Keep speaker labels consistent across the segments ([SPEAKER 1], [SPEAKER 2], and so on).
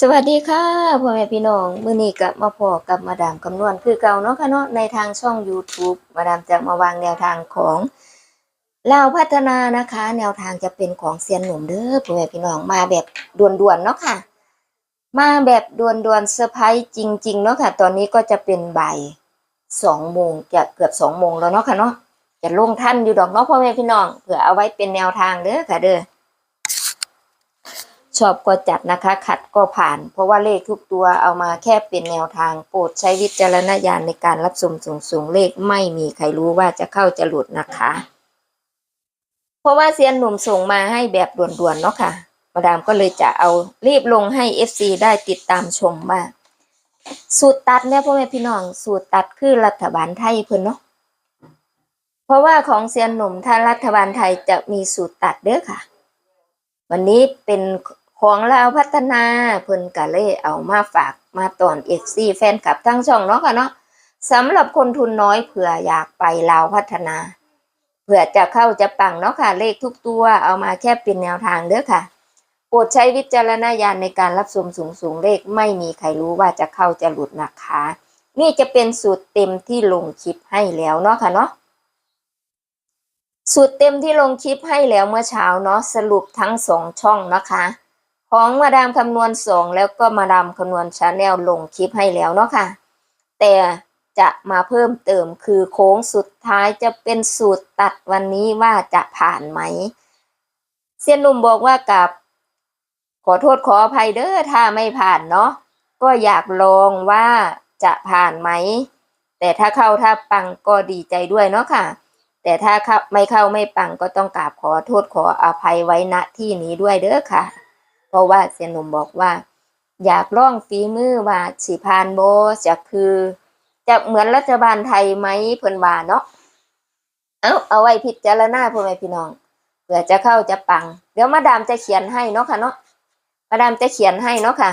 [SPEAKER 1] สวัสดีค่ะพ่อแม่พี่น้องมื้อนี้ก็มาพอกับมาดามคำนวณคือเก่าเนาะค่ะเนาะในทางช่อง YouTube มาดามจะมาวางแนวทางของลาวพัฒนานะคะ แนวทางจะเป็นของเซียนหนุ่มเด้อพ่อแม่พี่น้องมาแบบด่วนๆเนาะค่ะ มาแบบด่วนๆเซอร์ไพรส์จริง ๆ เนาะค่ะ ตอนนี้ก็จะเป็นบ่ายสองโมงจะเกือบสองโมงแล้วเนาะค่ะเนาะจะลงท่านอยู่ดอกเนาะพ่อแม่พี่น้องเผื่อเอาไว้เป็นแนวทางเด้อค่ะเด้อ ชอบก็จัดนะคะ ขัดก็ผ่าน เพราะว่าเลขทุกตัวเอามาแค่เป็นแนวทาง โปรดใช้วิจารณญาณในการรับชมสูงสูงเลขไม่มีใครรู้ว่าจะเข้าจะหลุดนะคะ เพราะว่าเซียนหนุ่มส่งมาให้แบบด่วนๆเนาะค่ะ มาดามก็เลยจะเอารีบลงให้ FC ได้ติดตามชมว่าสูตรตัดเนี่ยพ่อแม่พี่น้องสูตรตัดคือรัฐบาลไทยเพิ่นเนาะเพราะว่าของเซียนหนุ่มถ้ารัฐบาลไทยจะมีสูตรตัดเด้อค่ะ วันนี้เป็น ของลาวพัฒนาเพิ่นก็เลยเอามาฝากมาตอนเอกซี่แฟนคลับทั้งช่องเนาะค่ะเนาะสำหรับคนทุนน้อยเผื่ออยากไปลาวพัฒนาเผื่อจะเข้าจะปังเนาะค่ะ เลขทุกตัวเอามาแค่เป็นแนวทางเด้อค่ะโปรดใช้วิจารณญาณในการรับชมสูงสูงเลขไม่มีใครรู้ว่าจะเข้าจะหลุดนะคะ นี่จะเป็นสูตรเต็มที่ลงคลิปให้แล้วเนาะค่ะเนาะสูตรเต็มที่ลงคลิปให้แล้วเมื่อเช้าเนาะสรุปทั้งสองช่องนะคะ ของมาดามคำนวณสองแล้วก็มาดามคำนวณชาแนลลงคลิปให้แล้วเนาะค่ะ แต่จะมาเพิ่มเติมคือโค้งสุดท้ายจะเป็นสูตรตัดวันนี้ว่าจะผ่านไหม เซียนนุ่มบอกว่ากับขอโทษขออภัยเด้อถ้าไม่ผ่านเนาะก็อยากลองว่าจะผ่านไหม แต่ถ้าเข้าถ้าปังก็ดีใจด้วยเนาะค่ะ แต่ถ้าไม่เข้าไม่ปังก็ต้องกราบขอโทษขออภัยไว้ณที่นี้ด้วยเด้อค่ะ ราะว่าเสียหนุ่มบอกว่า อยากลองฝีมือว่าสิพานโบจะคือจะเหมือนรัฐบาลไทยไหมเพิ่นว่าเนาะเอาเอาไว้พิจารณาพ่อแม่พี่น้องเผื่อจะเข้าจะปัง เดี๋ยวมาดามจะเขียนให้เนาะค่ะเนาะมาดามจะเขียนให้เนาะค่ะ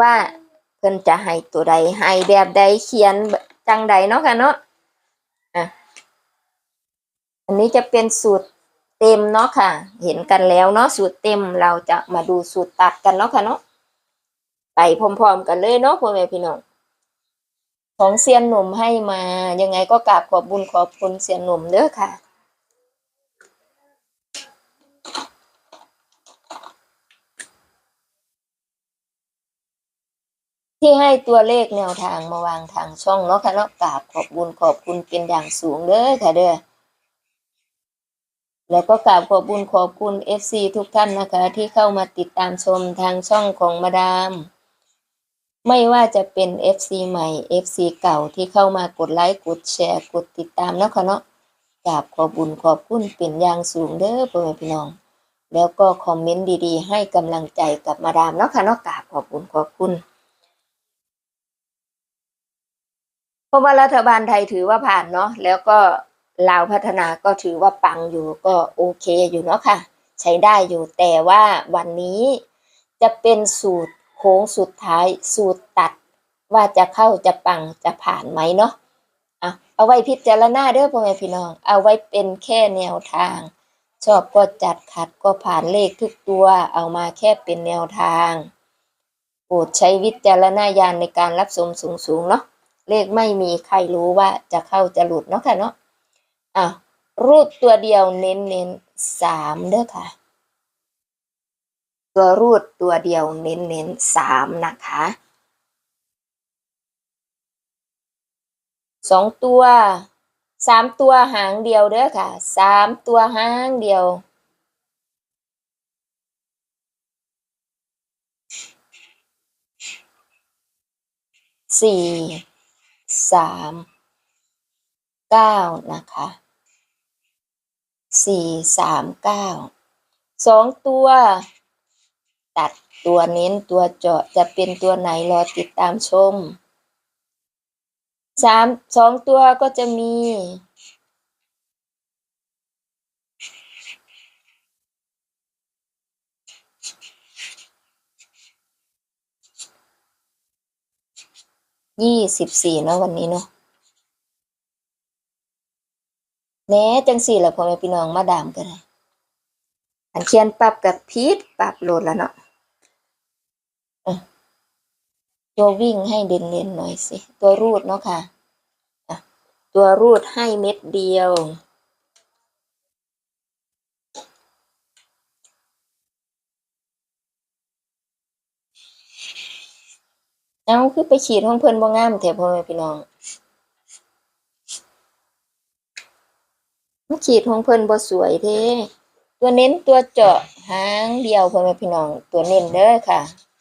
[SPEAKER 1] ว่าเพิ่นจะให้ตัวใดให้แบบใดเขียนจังใดเนาะค่ะเนาะอันนี้จะเป็นสูตร เต็มเนาะค่ะ เห็นกันแล้วเนาะสูตรเต็มเราจะมาดูสูตรตัดกันเนาะค่ะเนาะไปพร้อมๆกันเลยเนาะพ่อแม่พี่น้องของเซียนหนุ่มให้มายังไงก็กราบขอบบุญขอบคุณเซียนหนุ่มเด้อค่ะที่ให้ตัวเลขแนวทางมาวางทางช่องเนาะค่ะเนาะกราบขอบบุญขอบคุณเป็นอย่างสูงเด้อค่ะเด้อ แล้วก็กราบขอบคุญขอบคุณ FC ทุกท่านนะคะ ที่เข้ามาติดตามชมทางช่องของมาดาม ไม่ว่าจะเป็น FC ใหม่ FC เก่าที่เข้ามากดไลค์กดแชร์กดติดตามนะคะเนาะกราบขอบุญขอบคุณเป็นอย่างสูงเด้อพ่อแม่พี่น้อง แล้วก็คอมเมนต์ดีๆ ให้กำลังใจกับมาดามเนาะค่ะเนาะกราบขอบคุญขอบคุณเพราะว่ารัฐบาลไทยถือว่าผ่านเนาะแล้วก็ ลาวพัฒนาก็ถือว่าปังอยู่ก็โอเคอยู่เนาะค่ะ ใช้ได้อยู่แต่ว่าวันนี้จะเป็นสูตรโค้งสุดท้ายสูตรตัดว่าจะเข้าจะปังจะผ่านไหมเนาะอะเอาไว้พิจารณาเด้อพ่อแม่พี่น้อง เอาไว้เป็นแค่แนวทาง ชอบก็จัดขัดก็ผ่านเลขทุกตัวเอามาแค่เป็นแนวทางโปรดใช้วิจารณญาณในการรับชมสูงๆเนาะเลขไม่มีใครรู้ว่าจะเข้าจะหลุดเนาะค่ะเนาะ อะรูดตัวเดียวเน้นเน้นสามเด้อค่ะ ตัวรูดตัวเดียวเน้นเน้นสามนะคะสองตัวสามตัวหางเดียวเด้อค่ะสามตัวหางเดียวสี่สาม เก้านะคะสี่สามเก้าสองตัว ตัดตัวเน้นตัวเจาะจะเป็นตัวไหนรอติดตามชมสามสองตัวก็จะมี ยี่สิบสี่เนาะวันนี้เนาะ แน้จังสี่หละพ่อแม่พี่น้องมาดามกันเลยอันเขียนปรับกับพีทปรับโหลดแล้วเนาะตัววิ่งให้เด่นเนหน่อยสิ ตัวรูดเนาะค่ะ ตัวรูดให้เม็ดเดียว เอาคือไปฉีดห้องเพื่อนบ่งามแถวพ่อแม่พี่น้อง ขีดของเพิ่นบ่สวยเท่ตัวเน้นตัวเจาะหางเดียวพ่อแม่พี่น้องตัวเน้นเด้อค่ะ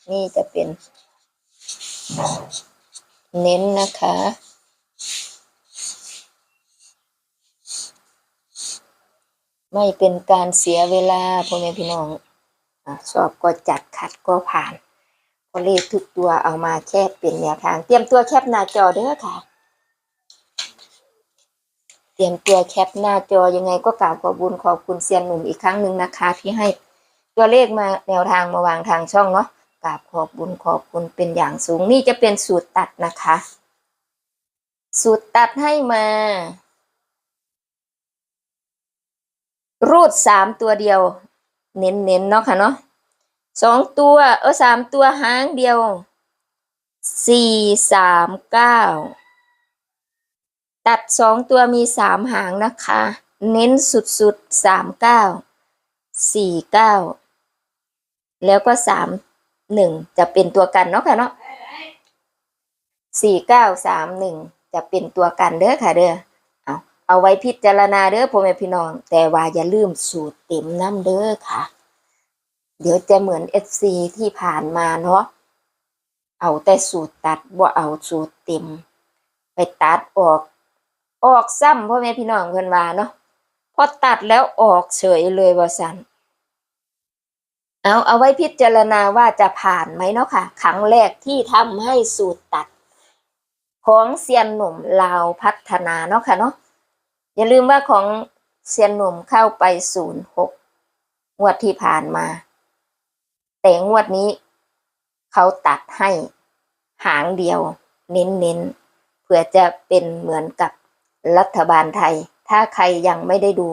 [SPEAKER 1] นี่จะเป็น เน้นนะคะไม่เป็นการเสียเวลาพ่อแม่พี่น้องอะชอบก็จัดขัดก็ผ่านก็เลขทุกตัวเอามาแค่เป็นแนวทาง เตรียมตัวแคปหน้าจอเด้อค่ะ รียมตัวแคปหน้าจอยังไงก็กราบขอบุญขอบคุณเซียนหนุ่มอีกครั้งหนึ่งนะคะ ที่ให้ตัวเลขมาแนวทางมาวางทางช่องเนาะกราบขอบุญขอบคุณเป็นอย่างสูง นี่จะเป็นสูตรตัดนะคะ สูตรตัดให้มา รูดสามตัวเดียว เน้นๆเนาะค่ะเนาะสองตัวเออสามตัวหางเดียวสี่สามเก้า ตัดสองตัวมีสามหางนะคะ เน้นสุดๆสามเก้าสี่เก้าแล้วก็สามหนึ่งจะเป็นตัวกันเนาะค่ะเนาะสี่เก้าสามหนึ่งจะเป็นตัวกันเด้อค่ะเด้อเอาเอาไว้พิจารณาเด้อพ่อแม่พี่น้อง แต่ว่าอย่าลืมสูตรเต็มน้ำเด้อค่ะ เดี๋ยวจะเหมือนเอฟซีที่ผ่านมาเนาะเอาแต่สูตรตัดบ่เอาสูตรเต็ม ไปตัดออก ออกซ้ำพ่อแม่พี่น้องเพิ่นว่าเนาะพอตัดแล้วออกเฉยเลยว่สันเอาเอาไว้พิจารณาว่าจะผ่านไหมเนาะค่ะครั้งแรกที่ทำให้สูตรตัด ของเซียนหนุ่มลาวพัฒนาเนาะค่ะเนาะอย่าลืมว่าของเซียนหนุ่มเข้าไปศูนย์หกงวดที่ผ่านมา แต่งวดนี้ เขาตัดให้หางเดียว เน้นๆเพื่อจะเป็นเหมือนกับ รัฐบาลไทย ถ้าใครยังไม่ได้ดู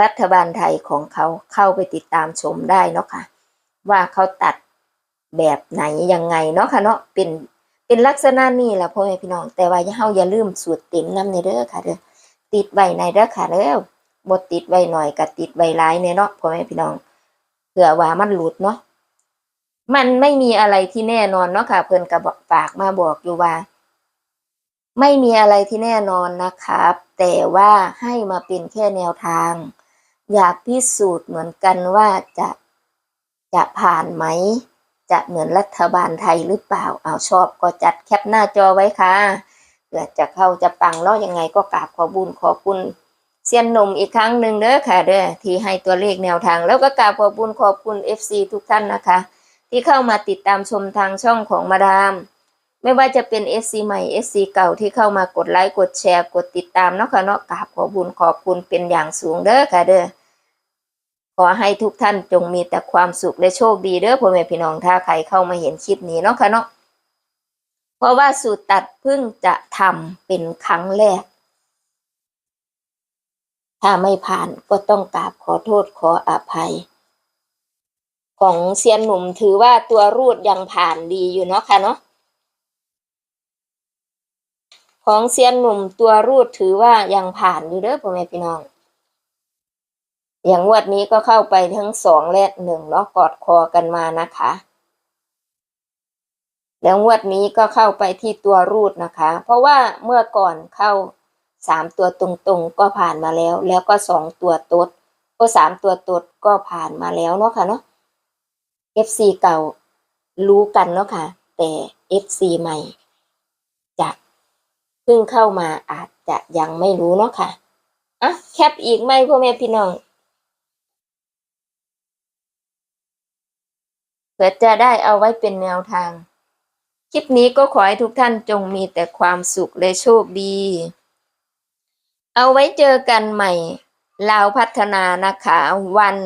[SPEAKER 1] รัฐบาลไทยของเขาเข้าไปติดตามชมได้เนาะค่ะ ว่าเขาตัดแบบไหนยังไงเนาะค่ะเนาะเป็นเป็นลักษณะนี้แหละพ่อแม่พี่น้อง แต่ว่าอย่าเฮาอย่าลืมสูตรเต็มน้ำในเด้อค่ะเด้อติดไว้ในเด้อค่ะเด้อบดติดไว้หน่อยกับติดไว้หลายเนี่ยเนาะพ่อแม่พี่น้องเผื่อว่ามันหลุดเนาะมันไม่มีอะไรที่แน่นอนเนาะค่ะ เพิ่นก็บอกฝากมาบอกอยู่ว่า ไม่มีอะไรที่แน่นอนนะครับ แต่ว่าให้มาเป็นแค่แนวทาง อยากพิสูจน์เหมือนกันว่าจะจะผ่านไหม จะเหมือนรัฐบาลไทยหรือเปล่า เอาชอบก็จัดแคปหน้าจอไว้ค่ะเผื่อจะเข้าจะปังเนาะยังไงก็กราบขอบุญขอบคุณเซียนหนุ่มอีกครั้งหนึ่งเด้อค่ะเด้อที่ให้ตัวเลขแนวทาง แล้วก็กราบขอบบุญขอบคุณ FC ทุกท่านนะคะ ที่เข้ามาติดตามชมทางช่องของมาดาม ไม่ว่าจะเป็น FC ใหม่ FC เก่าที่เข้ามากดไลค์กดแชร์กดติดตามเนาะค่ะเนาะกราบขอบุญขอบคุณเป็นอย่างสูงเด้อค่ะเด้อขอให้ทุกท่านจงมีแต่ความสุขและโชคดีเด้อพ่อแม่พี่น้องถ้าใครเข้ามาเห็นคลิปนี้เนาะค่ะเนาะเพราะว่าสูตรตัดพิ่งจะทำเป็นครั้งแรก ถ้าไม่ผ่านก็ต้องกราบขอโทษขออภัย ของเซียนหนุ่มถือว่าตัวรูดยังผ่านดีอยู่เนาะค่ะเนาะ ของเซียนหนุ่มตัวรูดถือว่ายังผ่านอยู่เด้อพ่อแม่พี่น้อง อย่างวดนี้ก็เข้าไปทั้งสองและหนึ่งเนาะกอดคอกันมานะคะ แล้วงวดนี้ก็เข้าไปที่ตัวรูดนะคะ เพราะว่าเมื่อก่อนเข้าสามตัวตรงๆก็ผ่านมาแล้ว แล้วก็สองตัวตดก็สามตัวตดก็ผ่านมาแล้วเนาะค่ะเนาะ FC เก่ารู้กันเนาะค่ะ แต่ FC ใหม่ พิ่งเข้ามาอาจจะยังไม่รู้เนาะค่ะอะแคปอีกไหมพ่อแม่พี่น้องเพื่อจะได้เอาไว้เป็นแนวทาง คลิปนี้ก็ขอให้ทุกท่านจงมีแต่ความสุขและโชคดี เอาไว้เจอกันใหม่ลาวพัฒนานะคะวัน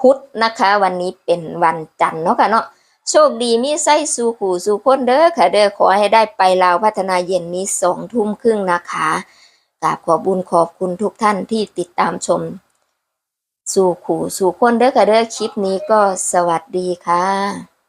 [SPEAKER 1] พุธนะคะ วันนี้เป็นวันจันทร์เนาะค่ะเนาะ โชคดีมีไส้สู่ขู่สู่คนเด้อค่ะเด้อขอให้ได้ไปลาวพัฒนาเย็นนี้สองทุ่มครึ่งนะคะกราบขอบุญขอบคุณทุกท่านที่ติดตามชม สู่ขู่สู่คนเด้อค่ะเด้อคลิปนี้ก็สวัสดีค่ะ